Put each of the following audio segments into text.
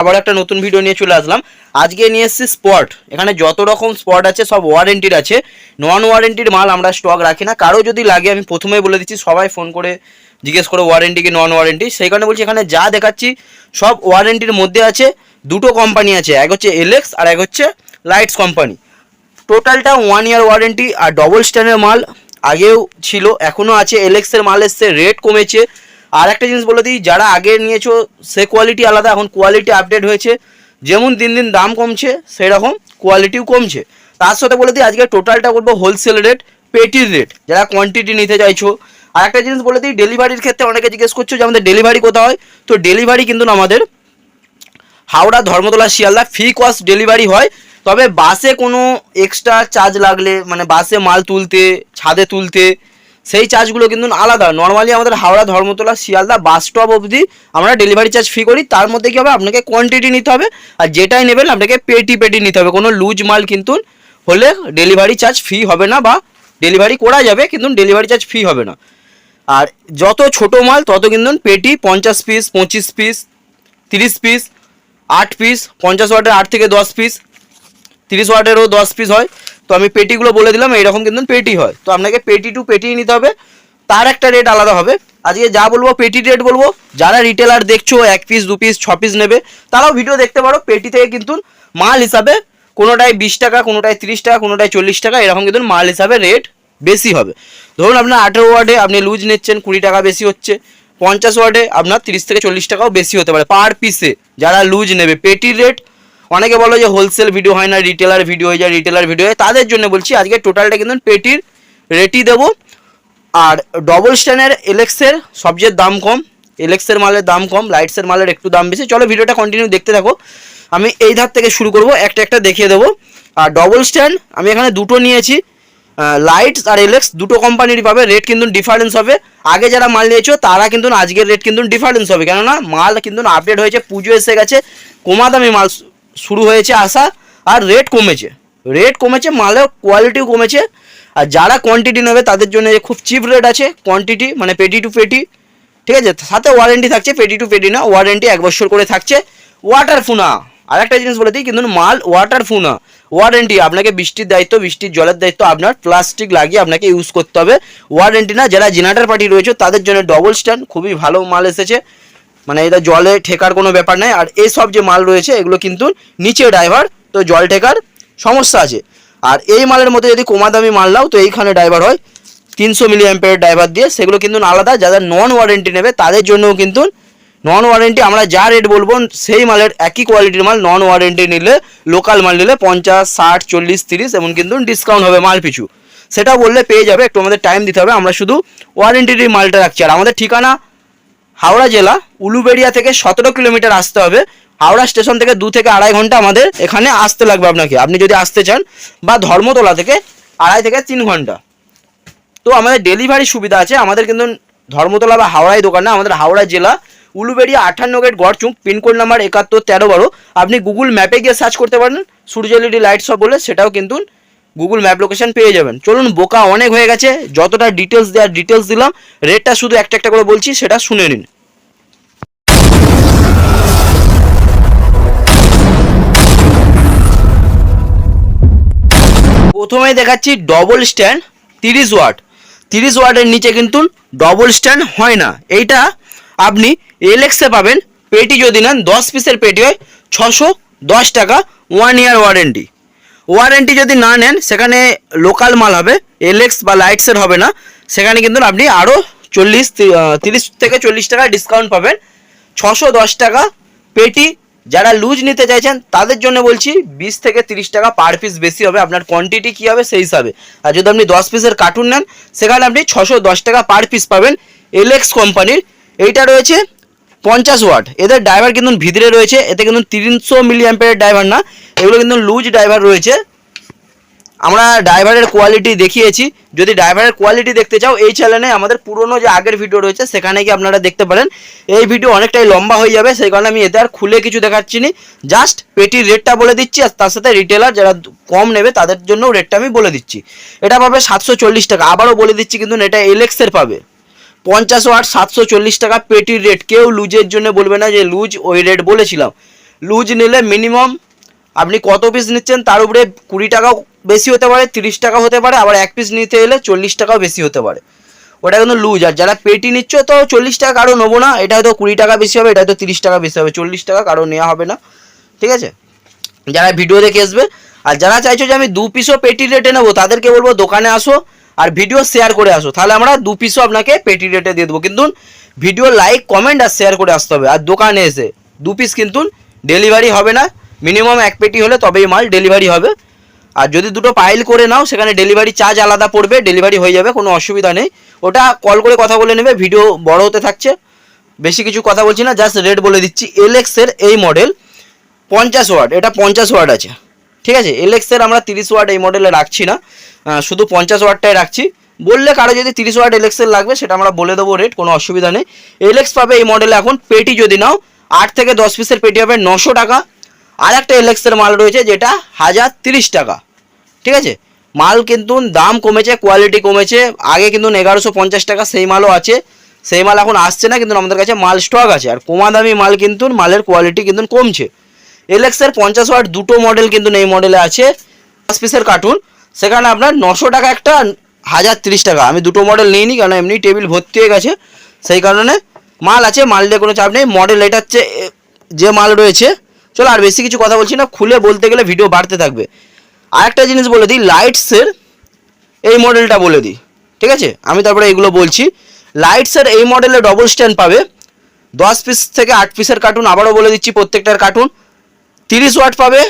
আবার একটা নতুন ভিডিও নিয়ে চলে আসলাম। আজকে নিয়ে এসেছি স্পট এখানে যত রকম স্পট আছে, সব ওয়ারেন্টির আছে। নন ওয়ারেন্টির মাল আমরা স্টক রাখি না। কারও যদি লাগে, আমি প্রথমেই বলে দিচ্ছি, সবাই ফোন করে জিজ্ঞেস করে ওয়ারেন্টি কি নন ওয়ারেন্টি সেই কারণে বলছি, এখানে যা দেখাচ্ছি, সব ওয়ারেন্টির মধ্যে আছে, দুটো কোম্পানি আছে। এক হচ্ছে এলেক্স আর এক হচ্ছে লাইটস কোম্পানি টোটালটা ওয়ান ইয়ার ওয়ারেন্টি আর ডবল স্ট্যান্ডের মাল আগেও ছিল এখনও আছে। এলেক্সের মাল এসছে রেট কমেছে। আর একটা জিনিস বলে দিই, যারা আগে নিয়েছো, সে কোয়ালিটি আলাদা, এখন কোয়ালিটি আপডেট হয়েছে। যেমন দিন দিন দাম কমছে, সেরকম কোয়ালিটিও কমছে। তার সাথে বলে দিই, আজকে টোটালটা করব হোলসেল রেট পেটির রেট যারা কোয়ান্টিটি নিতে চাইছো। আর একটা জিনিস বলে দিই ডেলিভারির ক্ষেত্রে অনেকে জিজ্ঞেস করছ যে আমাদের ডেলিভারি কোথায় হয়? তো ডেলিভারি কিন্তু আমাদের। Howrah, Dharmatala, Sealdah free cost delivery হয়। তবে বাসে কোনো এক্সট্রা চার্জ লাগলে মানে বাসে মাল তুলতে, ছাদে তুলতে সেই চার্জগুলো কিন্তু আলাদা। নর্মালি আমাদের হাওড়া, ধর্মতলা, শিয়ালদা বাস স্টপ অবধি আমরা ডেলিভারি চার্জ ফ্রি করি। তার মধ্যে কী হবে? আপনাকে কোয়ান্টিটি নিতে হবে। আর যেটাই নেবেন, আপনাকে পেটি পেটি নিতে হবে। কোনো লুজ মাল কিন্তু হলে ডেলিভারি চার্জ ফ্রি হবে না বা ডেলিভারি করা যাবে, কিন্তু ডেলিভারি চার্জ ফ্রি হবে না। আর যত ছোট মাল, তত কিন্তু পেটি পঞ্চাশ পিস পঁচিশ পিস তিরিশ পিস আট পিস পঞ্চাশ ওয়াটের আট থেকে দশ পিস তিরিশ ওয়াটেরও দশ পিস হয়। তো আমি পেটিগুলো বলে দিলাম, এইরকম কিন্তু পেটি হয়। তো আপনাকে পেটি টু পেটি নিতে হবে, তার একটা রেট আলাদা হবে। আজকে যা বলব, পেটি রেট বলব, যারা রিটেলার দেখছ, এক পিস দু পিস ছ পিস নেবে, তারাও ভিডিও দেখতে পারো, পেটি থেকে কিন্তু মাল হিসাবে কোনোটায় বিশ টাকা, কোনোটায় তিরিশ টাকা, কোনোটায় চল্লিশ টাকা, এরকম কিন্তু মাল হিসাবে রেট বেশি হবে। ধরুন আপনার আঠেরো ওয়ার্ডে আপনি লুজ নিচ্ছেন, কুড়ি টাকা বেশি হচ্ছে, পঞ্চাশ ওয়ার্ডে আপনার তিরিশ থেকে চল্লিশ টাকাও বেশি হতে পারে পার পিসে যারা লুজ নেবে পেটির রেট অনেকে বলো যে হোলসেল ভিডিও হয় না রিটেলার ভিডিও হয়ে যায় রিটেলার ভিডিও হয় তাদের জন্য বলছি, আজকে টোটালটা কিন্তু পেটির রেটই দেবো। আর ডবল স্ট্যান্ডের এলেক্সের সবচেয়ে দাম কম এলেক্সের মালের দাম কম লাইটসের মালের একটু দাম বেশি। চলো ভিডিওটা কন্টিনিউ দেখতে থাকো। আমি এই ধার থেকে শুরু করব, একটা একটা দেখিয়ে দেবো। আর ডবল স্ট্যান্ড আমি এখানে দুটো নিয়েছি। লাইটস আর এলেক্স দুটো কোম্পানিরই পাবে। রেট কিন্তু ডিফারেন্স হবে। আগে যারা মাল নিয়েছো, তারা কিন্তু আজকের রেট কিন্তু ডিফারেন্স হবে। কেননা, মাল কিন্তু আপডেট হয়েছে, পুজো এসে গেছে। কমা দামি মাল শুরু হয়েছে আসা আর রেট কমেছে। রেট কমেছে মালের কোয়ালিটিও কমেছে। আর যারা কোয়ান্টিটি নেবে তাদের জন্য খুব চিপ রেট আছে কোয়ান্টিটি মানে পেটি টু পেটি ঠিক আছে? সাথে ওয়ারেন্টি থাকছে পেটি টু পেটি না ওয়ারেন্টি এক বছর করে থাকছে। ওয়াটার ফুনা আর একটা জিনিস বলে দিই, কিন্তু মাল ওয়াটার ফুনা ওয়ারেন্টি আপনাকে বৃষ্টির দায়িত্ব, বৃষ্টির জলের দায়িত্ব, আপনার প্লাস্টিক লাগিয়ে আপনাকে ইউজ করতে হবে। ওয়ারেন্টি না, যারা জেনারেটার পার্টি রয়েছে, তাদের জন্য ডবল স্ট্যান্ড খুবই ভালো মাল এসেছে। মানে এটা জলে ঠেকার কোনো ব্যাপার নেই। আর এই সব যে মাল রয়েছে, এগুলো কিন্তু নিচে ড্রাইভার তো জল ঠেকার সমস্যা আছে। আর এই মালের মধ্যে যদি কমা দামি মাল নাও, তো এইখানে ড্রাইভার হয় তিনশো মিলি অ্যাম্পের ড্রাইভার দিয়ে। সেগুলো কিন্তু আলাদা, যাদের নন ওয়ারেন্টি নেবে, তাদের জন্যও কিন্তু নন ওয়ারেন্টি আমরা যা রেট বলব, সেই মালের একই কোয়ালিটির মাল নন ওয়ারেন্টি নিলে লোকাল মাল নিলে পঞ্চাশ, ষাট, চল্লিশ, তিরিশ, এমন কিন্তু ডিসকাউন্ট হবে মাল পিছু। সেটা বললে পেয়ে যাবে, একটু আমাদের টাইম দিতে হবে। আমরা শুধু ওয়ারেন্টির মালটা রাখছি। আর আমাদের ঠিকানা হাওড়া জেলা, উলুবেড়িয়া থেকে সতেরো কিলোমিটার আসতে হবে। হাওড়া স্টেশন থেকে দু থেকে আড়াই ঘণ্টা আমাদের এখানে আসতে লাগবে আপনাকে। আপনি যদি আসতে চান, বা ধর্মতলা থেকে আড়াই থেকে তিন ঘণ্টা। তো আমাদের ডেলিভারি সুবিধা আছে। আমাদের কিন্তু ধর্মতলা বা হাওড়ায় দোকান না, আমাদের হাওড়া জেলা, উলুবেড়িয়া আঠান্ন গেট গড়চুক পিনকোড নাম্বার একাত্তর তেরো বারো। আপনি গুগল ম্যাপে গিয়ে সার্চ করতে পারেন। সূর্য এলইডি লাইট সব বলে সেটাও কিন্তু গুগল ম্যাপ লোকেশন পেয়ে যাবেন। চলুন, বোকা অনেক হয়ে গেছে। যতটা ডিটেলস দেওয়ার ডিটেলস দিলাম রেটটা শুধু একটা একটা করে বলছি, সেটা শুনে নিন। প্রথমে দেখাচ্ছি ডবল স্ট্যান্ড তিরিশ ওয়াট তিরিশ ওয়াটের নিচে কিন্তু ডবল স্ট্যান্ড হয় না। এইটা আপনি এলেক্সে পাবেন। পেটি যদি নেন, দশ পিসের পেটি হয়, ছশো দশ টাকা ওয়ান ইয়ার ওয়ারেন্টি ওয়ারেন্টি যদি না নেন, সেখানে লোকাল মাল হবে এলএক্স বা লাইটসের হবে না। সেখানে কিন্তু আপনি আরও চল্লিশ তিরিশ থেকে চল্লিশ টাকা ডিসকাউন্ট পাবেন। ছশো দশ টাকা পেটি। যারা লুজ নিতে চাইছেন, তাদের জন্য বলছি, বিশ থেকে তিরিশ টাকা পার পিস বেশি হবে। আপনার কোয়ান্টিটি কী হবে, সেই হিসাবে। আর যদি আপনি দশ পিসের কার্টুন নেন, সেখানে আপনি ছশো দশ টাকা পার পিস পাবেন এলেক্স কোম্পানির। এইটা রয়েছে পঞ্চাশ ওয়াট। এদের ড্রাইভার কিন্তু ভিতরে রয়েছে, এতে কিন্তু তিনশো মিলি অ্যাম্পের ড্রাইভার না, এগুলো কিন্তু লুজ ড্রাইভার রয়েছে। আমরা ড্রাইভারের কোয়ালিটি দেখিয়েছি। যদি ড্রাইভারের কোয়ালিটি দেখতে চাও, এই চ্যানেলে আমাদের পুরনো যে আগের ভিডিও রয়েছে, সেখানে গিয়ে আপনারা দেখতে পারেন। এই ভিডিও অনেকটাই লম্বা হয়ে যাবে, সেই কারণে আমি এতে আর খুলে কিছু দেখাচ্ছি না। জাস্ট পেটির রেটটা বলে দিচ্ছি, আর তার সাথে রিটেলার যারা কম নেবে, তাদের জন্য রেটটা আমি বলে দিচ্ছি। এটা পাবে সাতশো চল্লিশ টাকা। আবারও বলে দিচ্ছি, কিন্তু এটা এলেক্সের পাবে। পঞ্চাশ ওয়াট সাতশো চল্লিশ টাকা পেটির রেট। কেউ লুজের জন্য বলবে না যে লুজ ওই রেট বলেছিলাম। লুজ নিলে মিনিমাম আপনি কত পিস নিচ্ছেন তার উপরে কুড়ি টাকাও বেশি হতে পারে, তিরিশ টাকা হতে পারে, আবার এক পিস নিতে এলে চল্লিশ টাকাও বেশি হতে পারে। ওটা কিন্তু লুজ। আর যারা পেটি নিচ্ছ তো চল্লিশ টাকা কারও নেব না, এটা হয়তো কুড়ি টাকা বেশি হবে, এটা হয়তো তিরিশ টাকা বেশি হবে, চল্লিশ টাকা কারও নেওয়া হবে না। ঠিক আছে? যারা ভিডিও দেখে আসবে, আর যারা চাইছো যে আমি দু পিসও পেটি রেটে নেব, তাদেরকে বলব দোকানে আসো আর ভিডিও শেয়ার করে আসো। তাহলে আমরা দু পিসও আপনাকে পেটি রেটে দিয়ে দেবো। কিন্তু ভিডিও লাইক কমেন্ট আর শেয়ার করে আসতে হবে। আর দোকানে এসে দু পিস কিন্তু ডেলিভারি হবে না। মিনিমাম এক পেটি হলে তবেই মাল ডেলিভারি হবে। আর যদি দুটো পাইল করে নাও, সেখানে ডেলিভারি চার্জ আলাদা পড়বে ডেলিভারি হয়ে যাবে, কোনো অসুবিধা নেই। ওটা কল করে কথা বলে নেবে ভিডিও বড় হতে থাকছে। বেশি কিছু কথা বলছি না জাস্ট রেট বলে দিচ্ছি। এলএক্সের এই মডেল পঞ্চাশ ওয়াট এটা পঞ্চাশ ওয়াট আছে। ঠিক আছে এলএক্সের আমরা তিরিশ ওয়াট এই মডেলে রাখছি না। শুধু পঞ্চাশ ওয়াটটাই রাখছি। বললে কারও যদি তিরিশ ওয়াট এলএক্সের লাগবে, সেটা আমরা বলে দেবো রেট কোনো অসুবিধা নেই। এলএক্স পাবে এই মডেলে এখন পেটি যদি নাও, আট থেকে দশ পিসের পেটি হবে নশো টাকা। আর একটা এলএক্সের মাল রয়েছে, যেটা হাজার তিরিশ টাকা। ঠিক আছে? মাল কিন্তু দাম কমেছে কোয়ালিটি কমেছে। আগে কিন্তু এগারোশো পঞ্চাশ টাকা সেই মালও আছে। সেই মাল এখন আসছে না, কিন্তু আমাদের কাছে মাল স্টক আছে। আর কমা দামি মাল কিন্তু মালের কোয়ালিটি কিন্তু কমছে। এলএক্সের পঞ্চাশ ওয়াট দুটো মডেল কিন্তু এই মডেলে আছে। পাঁচ পিসের কার্টুন সেখানে আপনার নশো টাকা একটা, হাজার তিরিশ টাকা। আমি দুটো মডেল নিইনি কারণ এমনি টেবিল ভর্তি হয়ে গেছে। সেই কারণে মাল আছে, মাল নিয়ে কোনো চাপ নেই। মডেল এটা হচ্ছে যে মাল রয়েছে, চলো আর বেশি কিছু কথা বলছি না, খুলে বলতে গেলে ভিডিও বাড়তে থাকবে। আরেকটা জিনিস বলে দিই লাইটসের এই মডেলটা বলে দিই। ঠিক আছে? আমি তারপরে এগুলো বলছি। লাইটসের এই মডেলে ডবল স্ট্যান্ড পাবে। দশ পিস থেকে আট পিসের কার্টুন আবারও বলে দিচ্ছি, প্রত্যেকটার কার্টুন তিরিশ ওয়াট পাবে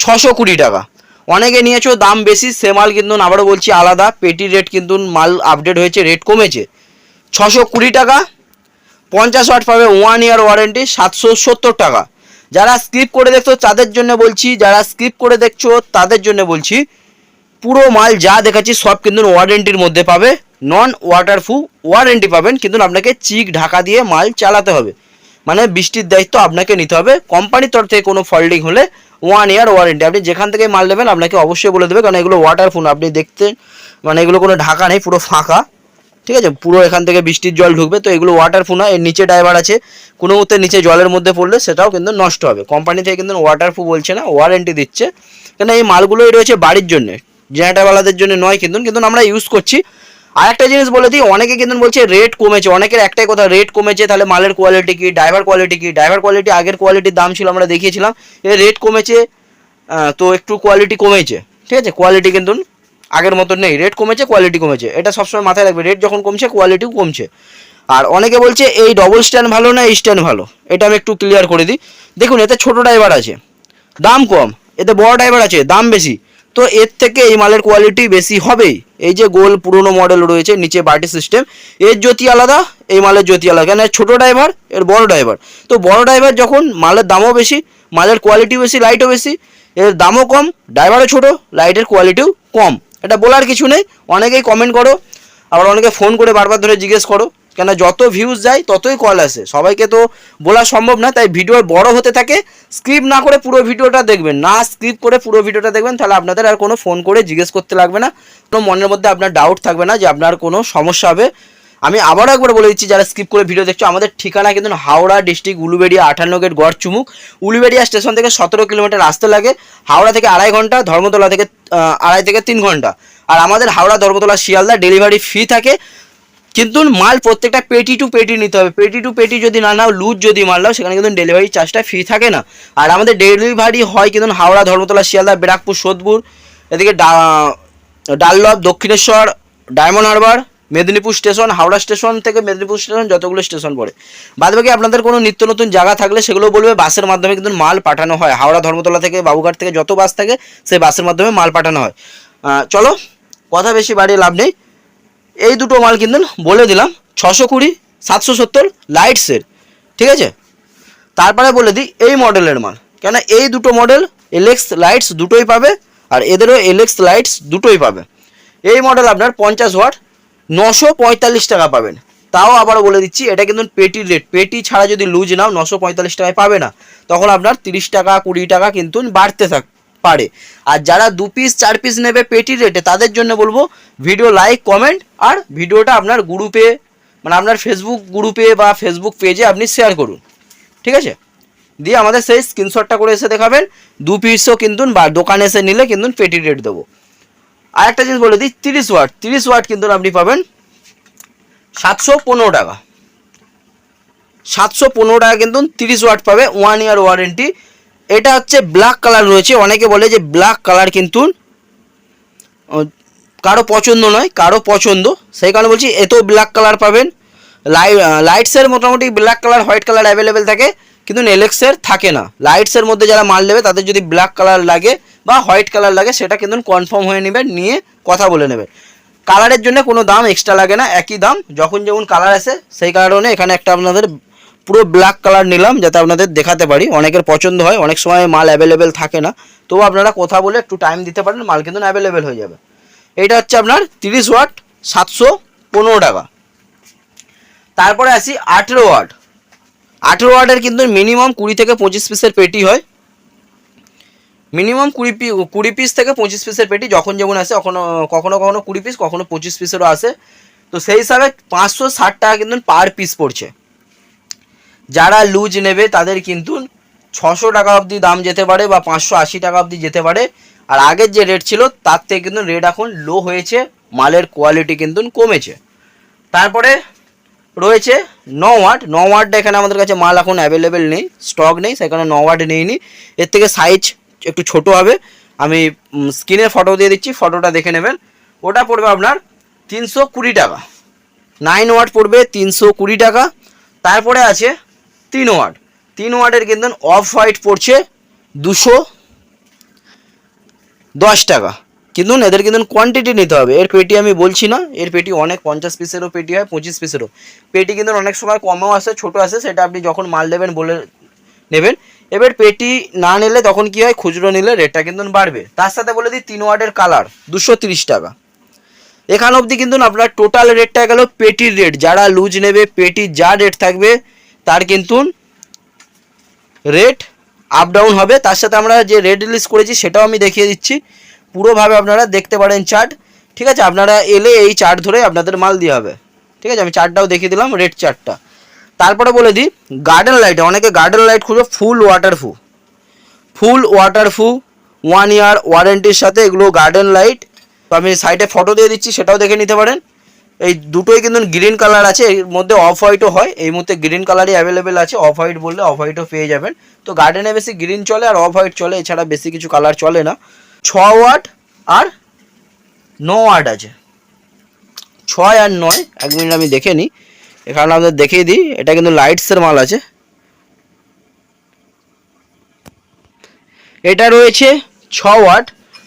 ছশো কুড়ি টাকা। অনেকে নিয়েছো, দাম বেশি, সে মাল কিন্তু আবারও বলছি আলাদা, পেটি রেট কিন্তু মাল আপডেট হয়েছে রেট কমেছে। ছশো কুড়ি টাকা, পঞ্চাশ ওয়াট পাবে ওয়ান ইয়ার ওয়ারেন্টি সাতশো সত্তর টাকা। যারা স্কিপ করে দেখছ, তাদের জন্য বলছি, যারা স্কিপ করে দেখছ, তাদের জন্য বলছি, পুরো মাল যা দেখাচ্ছি, সব কিন্তু ওয়ারেন্টির মধ্যে পাবে। নন ওয়াটারপ্রুফ ওয়ারেন্টি পাবেন, কিন্তু আপনাকে চিক ঢাকা দিয়ে মাল চালাতে হবে। মানে বৃষ্টির দায়িত্ব আপনাকে নিতে হবে। কোম্পানির তরফ থেকে কোনো ফল্ডিং হলে ওয়ান ইয়ার ওয়ারেন্টি আপনি যেখান থেকে মাল নেবেন, আপনাকে অবশ্যই বলে দেবে, কারণ এগুলো ওয়াটার ওয়াটারপ্রুফ আপনি দেখতে মানে এগুলো কোনো ঢাকা নেই, পুরো ফাঁকা। ঠিক আছে? পুরো এখান থেকে বৃষ্টির জল ঢুকবে, তো এগুলো ওয়াটারপ্রুফ না। এর নিচে ড্রাইভার আছে। কোনো মুহূর্তে নিচে জলের মধ্যে পড়লে সেটাও কিন্তু নষ্ট হবে। কোম্পানি থেকে কিন্তু ওয়াটার ওয়াটারপ্রুফ বলছে না ওয়ারেন্টি দিচ্ছে। কেন এই মালগুলোই রয়েছে বাড়ির জন্য। জেনারেটারওয়ালাদের জন্য নয় কিন্তু কিন্তু আমরা ইউজ করছি। আর একটা জিনিস বলে দিই, অনেকে কিন্তু বলছে রেট কমেছে, অনেকের একটাই কথা রেট কমেছে, তাহলে মালের কোয়ালিটি কি ড্রাইভার কোয়ালিটি কি? ড্রাইভার কোয়ালিটি আগের কোয়ালিটির দাম ছিল আমরা দেখিয়েছিলাম রেট কমেছে তো একটু কোয়ালিটি কমেছে, ঠিক আছে? কোয়ালিটি কিন্তু আগের মতো নেই রেট কমেছে কোয়ালিটি কমেছে, এটা সবসময় মাথায় রাখবে রেট যখন কমছে কোয়ালিটিও কমছে। আর অনেকে বলছে এই ডবল স্ট্যান্ড ভালো না, এই স্ট্যান্ড ভালো? এটা আমি একটু ক্লিয়ার করে দিই। দেখুন, এতে ছোট ড্রাইভার আছে, দাম কম, এতে বড় ড্রাইভার আছে, দাম বেশি। তো এর থেকে এই মালের কোয়ালিটি বেশি হবেই এই যে গোল পুরনো মডেল রয়েছে, নিচে বাটি সিস্টেম এর জ্যোতি আলাদা, এই মালের জ্যোতি আলাদা। কেন? ছোট ড্রাইভার এর বড় ড্রাইভার তো বড় ড্রাইভার যখন মালের দামও বেশি, মালের কোয়ালিটিও বেশি লাইটও বেশি, এর দামও কম ড্রাইভারও ছোট লাইটের কোয়ালিটিও কম। এটা বলার কিছু নেই, অনেকেই কমেন্ট করো, আবার অনেকে ফোন করে বারবার ধরে জিজ্ঞেস করো। কেন যত ভিউজ যায়, ততই কল আসে। সবাইকে তো বলা সম্ভব না, তাই ভিডিও বড় হতে থাকে স্ক্রিপ না করে পুরো ভিডিওটা দেখবেন। না স্ক্রিপ করে পুরো ভিডিওটা দেখবেন, তাহলে আপনাদের আর কোনো ফোন করে জিজ্ঞেস করতে লাগবে না। কোনো মনের মধ্যে আপনার ডাউট থাকবে না যে আপনার কোনো সমস্যা হবে। আমি আবারও একবার বলে দিচ্ছি, যারা স্কিপ করে ভিডিও দেখছ, আমাদের ঠিকানা কিন্তু হাওড়া ডিস্ট্রিক্ট উলুবেড়িয়া আঠান্ন গেট, গড়চুমুক। উলুবেড়িয়া স্টেশন থেকে সতেরো কিলোমিটার আসতে লাগে। হাওড়া থেকে আড়াই ঘণ্টা, ধর্মতলা থেকে আড়াই থেকে তিন ঘণ্টা। আর আমাদের হাওড়া, ধর্মতলা, শিয়ালদা ডেলিভারি ফি থাকে। কিন্তু মাল প্রত্যেকটা পেটি টু পেটি নিতে হবে। পেটি টু পেটি যদি না নাও, লুজ যদি মাল নাও, সেখানে কিন্তু ডেলিভারি চার্জটা ফ্রি থাকে না। আর আমাদের ডেলিভারি হয় কিন্তু হাওড়া, ধর্মতলা, শিয়ালদা, ব্যারাকপুর, সোদপুর, এদিকে ডাল্লভ Dakshineswar, Diamond Harbour, Medinipur station, Howrah station থেকে মেদিনীপুর স্টেশন যতগুলো স্টেশন পড়ে। বাদবাকি আপনাদের কোনো নিত্য নতুন জায়গা থাকলে সেগুলো বলবে, বাসের মাধ্যমে কিন্তু মাল পাঠানো হয়। হাওড়া, ধর্মতলা থেকে, বাবুঘাট থেকে, যত বাস থাকে, সেই বাসের মাধ্যমে মাল পাঠানো হয়। চলো, কথা বেশি বাড়িয়ে লাভ নেই। এই দুটো মাল কিন্তু বলে দিলাম, ছশো কুড়ি, সাতশো সত্তর লাইটসের ঠিক আছে? তারপরে বলে দিই এই মডেলের মাল কেন এই দুটো মডেল এলএক্স লাইটস দুটোই পাবে আর এদেরও এলএক্স লাইটস দুটোই পাবে। এই মডেল আপনার পঞ্চাশ ওয়াট নশো পঁয়তাল্লিশ টাকা পাবেন। তাও আবারও বলে দিচ্ছি, এটা কিন্তু পেটি রেট পেটি ছাড়া যদি লুজ নাও, নশো পঁয়তাল্লিশ টাকায় পাবে না। তখন আপনার তিরিশ টাকা, কুড়ি টাকা কিন্তু বাড়তে থাক পারে। আর যারা দু পিস চার পিস নেবে পেটি রেটে তাদের জন্য বলব ভিডিও লাইক কমেন্ট আর ভিডিওটা আপনার গ্রুপে মানে আপনার ফেসবুক গ্রুপে বা ফেসবুক পেজে আপনি শেয়ার করুন। ঠিক আছে? দিয়ে আমাদের সেই স্ক্রিনশটটা করে এসে দেখাবেন। দু পিসও কিন্তু বা দোকানে এসে নিলে কিন্তু পেটি রেট দেবো। আর একটা জিনিস বলে দিই, তিরিশ ওয়াট তিরিশ ওয়াট কিন্তু আপনি পাবেন সাতশো পনেরো টাকা। সাতশো পনেরো টাকা কিন্তু তিরিশ ওয়াট পাবে ওয়ান ইয়ার ওয়ারেন্টি এটা হচ্ছে ব্ল্যাক কালার রয়েছে। অনেকে বলে যে ব্ল্যাক কালার কিন্তু কারও পছন্দ নয়, কারও পছন্দ। সেই কারণে বলছি, এতেও ব্ল্যাক কালার পাবেন। লাই লাইটসের মোটামুটি black colour white colour available থাকে, কিন্তু নেলেক্সের থাকে না। লাইটসের মধ্যে যারা মাল নেবে, তাদের যদি ব্ল্যাক কালার লাগে বা হোয়াইট কালার লাগে, সেটা কিন্তু কনফার্ম হয়ে নেবেন নিয়ে কথা বলে নেবেন কালারের জন্য কোনো দাম এক্সট্রা লাগে না, একই দাম। যখন যেমন কালার আসে, সেই কারণে এখানে একটা আপনাদের পুরো ব্ল্যাক কালার নিলাম, যাতে আপনাদের দেখাতে পারি। অনেকের পছন্দ হয়, অনেক সময় মাল অ্যাভেলেবেল থাকে না। তবু আপনারা কথা বলে একটু টাইম দিতে পারেন, মাল কিন্তু অ্যাভেলেবেল হয়ে যাবে। এটা হচ্ছে আপনার তিরিশ ওয়াট সাতশো পনেরো টাকা। তারপরে আসি আঠেরো ওয়াট আঠেরো ওয়াটের কিন্তু মিনিমাম কুড়ি থেকে পঁচিশ পিসের পেটি হয়। মিনিমাম কুড়ি পি কুড়ি পিস থেকে পঁচিশ পিসের পেটি যখন যেমন আসে, কখনো কখনো কখনো কুড়ি পিস কখনো পঁচিশ পিসেরও আসে। তো সেই হিসাবে পাঁচশো ষাট টাকা কিন্তু পার পিস পড়ছে। যারা লুজ নেবে তাদের কিন্তু ছশো টাকা অবধি দাম যেতে পারে বা পাঁচশো আশি টাকা অবধি যেতে পারে। আর আগের যে রেট ছিল, তার থেকে কিন্তু রেট এখন লো হয়েছে, মালের কোয়ালিটি কিন্তু কমেছে। তারপরে রয়েছে ন ওয়াট ন ওয়াটটা এখানে আমাদের কাছে মাল এখন অ্যাভেলেবেল নেই স্টক নেই, সেখানে ন ওয়াট নেইনি। এর থেকে সাইজ একটু ছোট হবে। আমি স্ক্রিনের ফটো দিয়ে দিচ্ছি ফটোটা দেখে নেবেন। ওটা পড়বে আপনার তিনশো কুড়ি টাকা। নাইন ওয়াট পড়বে তিনশো কুড়ি টাকা। তারপরে আছে তিন ওয়াট তিন ওয়াটের কিন্তু অফ হোয়াইট পড়ছে দুশো দশ টাকা। কিন্তু এদের কিন্তু কোয়ান্টিটি নিতে হবে। এর পেটি আমি বলছি না। এর পেটি অনেক পঞ্চাশ পিসেরও পেটি হয়, পঁচিশ পিসেরও। পেটি কিন্তু অনেক সময় কমেও আসে, ছোটো আসে, সেটা আপনি যখন মাল নেবেন বলে নেবেন। এবার পেটি না নিলে তখন কি হয়? খুচরো নিলে রেটটা কিন্তু বাড়বে। তার সাথে বলে দিই, তিন ওয়াটের কালার দুশো তিরিশ টাকা। এখান অবধি কিন্তু আপনার টোটাল রেটটা গেল পেটির রেট যারা লুজ নেবে পেটির যা রেট থাকবে তার কিন্তু রেট আপ ডাউন হবে। তার সাথে আমরা যে রেট রিলিজ করেছি সেটাও আমি দেখিয়ে দিচ্ছি। পুরোভাবে আপনারা দেখতে পারেন চার্ট ঠিক আছে? আপনারা এলে এই চার্ট ধরে আপনাদের মাল দিয়ে হবে। ঠিক আছে? আমি চার্টটাও দেখিয়ে দিলাম রেড চার্টটা তারপরে বলে দিই গার্ডেন লাইট অনেকে গার্ডেন লাইট খুঁজো full waterproof full waterproof one year ওয়ারেন্টির সাথে এগুলো গার্ডেন লাইট তো আমি সাইডে ফটো দিয়ে দিচ্ছি, সেটাও দেখে নিতে পারেন। এই দুটোই কিন্তু গ্রিন কালার আছে, এর মধ্যে অফ হোয়াইটও হয়, এই মুহূর্তে গ্রিন কালারই অ্যাভেলেবেল আছে অফ হোয়াইট বললে অফ হোয়াইটও পেয়ে যাবেন। তো গার্ডেনে বেশি গ্রিন চলে আর অফ হোয়াইট চলে, এছাড়া বেশি কিছু কালার চলে না। ছ ওয়াট আর ন ওয়াট আছে। ছয় আর নয়, এক মিনিট আমি দেখে নিই। এখানে আপনাদের দেখিয়ে দিই, এটা কিন্তু লাইটসের মাল আছে। এটা রয়েছে ছ ওয়াট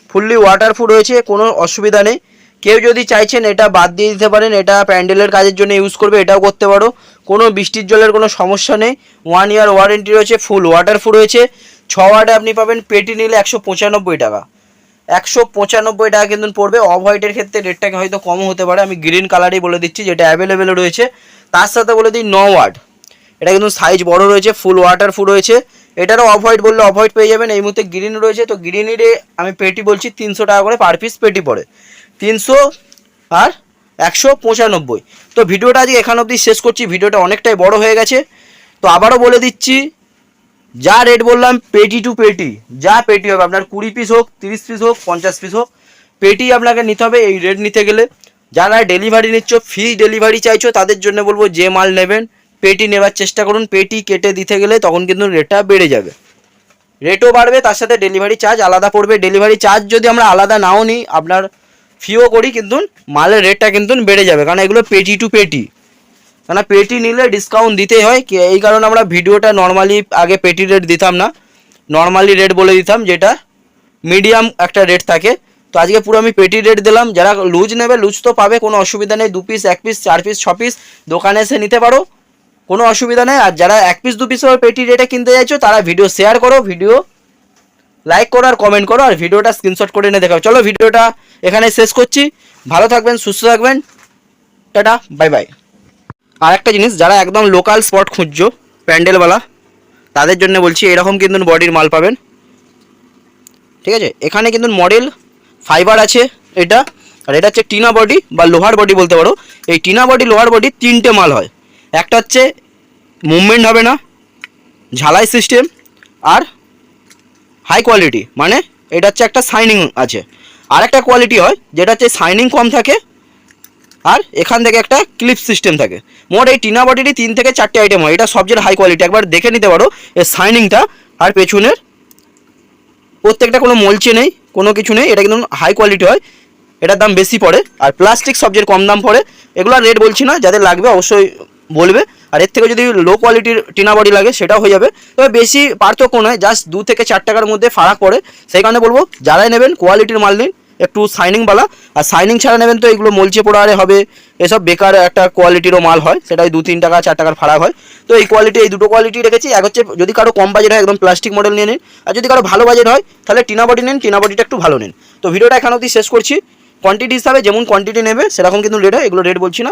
ফুললি ওয়াটার ওয়াটারপ্রুফ রয়েছে, কোনো অসুবিধা নেই। কেউ যদি চাইছেন এটা বাদ দিয়ে দিতে পারেন, এটা প্যান্ডেলের কাজের জন্য ইউজ করবে, এটাও করতে পারো। কোনো বৃষ্টির জলের কোনো সমস্যা নেই। ওয়ান ইয়ার ওয়ারেন্টি রয়েছে ফুল ওয়াটার ওয়াটারপ্রুফ রয়েছে। ছ ওয়াটে আপনি পাবেন পেটি নিলে একশো পঁচানব্বই টাকা। একশো পঁচানব্বই টাকা কিন্তু পড়বে। অফ হোয়াইটের ক্ষেত্রে রেটটাকে হয়তো কম হতে পারে। আমি গ্রিন কালারই বলে দিচ্ছি, যেটা অ্যাভেলেবেল রয়েছে। তার সাথে বলে দিই ন ওয়াট এটা কিন্তু সাইজ বড় রয়েছে ফুল ওয়াটার ফুল রয়েছে। এটারও অফ হোয়াইট বললে অফ হোয়াইট পেয়ে যাবেন। এই মুহূর্তে গ্রিন রয়েছে, তো গ্রিনেরে আমি পেটি বলছি, তিনশো টাকা করে পার পিস পেটি পড়ে। তিনশো আর একশো পঁচানব্বই। তো ভিডিওটা আজকে এখান অবধি শেষ করছি। ভিডিওটা অনেকটাই বড় হয়ে গেছে। তো আবারও বলে দিচ্ছি, যা রেট বললাম পেটি টু পেটি যা পেটি হবে, আপনার কুড়ি পিস হোক, তিরিশ পিস হোক, পঞ্চাশ পিস হোক পেটি আপনাকে নিতে হবে এই রেট নিতে গেলে। যারা ডেলিভারি নিচ্ছ ফ্রি ডেলিভারি চাইছো, তাদের জন্য বলব যে মাল নেবেন পেটি নেবার চেষ্টা করুন। পেটি কেটে দিতে গেলে তখন কিন্তু রেটটা বেড়ে যাবে। রেটও বাড়বে, তার সাথে ডেলিভারি চার্জ আলাদা পড়বে। ডেলিভারি চার্জ যদি আমরা আলাদা নাও নিই, আপনার ফিও করি, কিন্তু মালের রেটটা কিন্তু বেড়ে যাবে, কারণ এগুলো পেটি টু পেটি। কেন পেটি নিলে ডিসকাউন্ট দিতেই হয়, কি- এই কারণে আমরা ভিডিওটা নর্মালি আগে পেটি রেট দিতাম না নর্মালি রেট বলে দিতাম, যেটা মিডিয়াম একটা রেট থাকে। তো আজকে পুরো আমি পেটি রেট দিলাম, যারা লুজ নেবে লুজ তো পাবে, কোনো অসুবিধা নেই, দু পিস এক পিস চার পিস ছ পিস দোকানে এসে নিতে পারো, কোনো অসুবিধা নেই। আর যারা এক পিস দু পিস পেটি রেটে কিনতে চাইছো তারা ভিডিও শেয়ার করো ভিডিও লাইক করো আর কমেন্ট করো আর ভিডিওটা স্ক্রিনশট করে এনে দেখাও। চলো ভিডিওটা এখানে শেষ করছি। ভালো থাকবেন, সুস্থ থাকবেন। টাটা বাই বাই আর একটা জিনিস, যারা একদম লোকাল স্পট খুঁজছো, প্যান্ডেলওয়ালা, তাদের জন্য বলছি, এরকম কিন্তু বডির মাল পাবেন। ঠিক আছে? এখানে কিন্তু মডেল ফাইবার আছে এটা। আর এটা হচ্ছে টিনা বডি বা লোহার বডি বলতে পারো। এই টিনা বডি লোহার বডি তিনটে মাল হয়। একটা হচ্ছে মুভমেন্ট হবে না, ঝালাই সিস্টেম আর হাই কোয়ালিটি মানে এটা হচ্ছে একটা শাইনিং আছে। আর একটা কোয়ালিটি হয়, যেটা হচ্ছে শাইনিং কম থাকে, আর এখান থেকে একটা ক্লিপ সিস্টেম থাকে। মোট এই টিনা বডিরই তিন থেকে চারটে আইটেম হয়, এটা সবচেয়ে হাই কোয়ালিটি একবার দেখে নিতে পারো এর শাইনিংটা আর পেছনের প্রত্যেকটা কোনো মলচে নেই, কোনো কিছু নেই, এটা কিন্তু হাই কোয়ালিটি হয়, এটার দাম বেশি পড়ে, আর প্লাস্টিক সবচেয়ে কম দাম পড়ে। এগুলো রেট বলছি না, যাদের লাগবে অবশ্যই বলবে। আর এর থেকে যদি লো কোয়ালিটির টিনা বডি লাগে, সেটাও হয়ে যাবে। তবে বেশি পার্থক্য নয় জাস্ট দু থেকে চার টাকার মধ্যে ফারাক পড়ে সেই কারণে বলব, যারাই নেবেন কোয়ালিটির মাল নিন, একটু শাইনিংওয়ালা আর শাইনিং ছাড়া নেবেন তো এগুলো মলচে পোড়া আরে হবে। এসব বেকার একটা কোয়ালিটিরও মাল হয় সেটা ওই দু তিন টাকা, চার টাকার ফারাক হয়। তো এই কোয়ালিটি এই দুটো কোয়ালিটি রেখেছি। এক হচ্ছে, যদি কারও কম বাজেট হয়, একদম প্লাস্টিক মডেল নিয়ে নিন। আর যদি কারও ভালো বাজেট হয়, তাহলে টিনা বডি নিন, টিনা বডিটা একটু ভালো নিন। তো ভিডিওটা এখানে অবধি শেষ করছি। কোয়ান্টিটি হিসাবে যেমন কোয়ান্টিটি নেবে, সেরকম কিন্তু রেট হয়। এগুলো রেট বলছি না।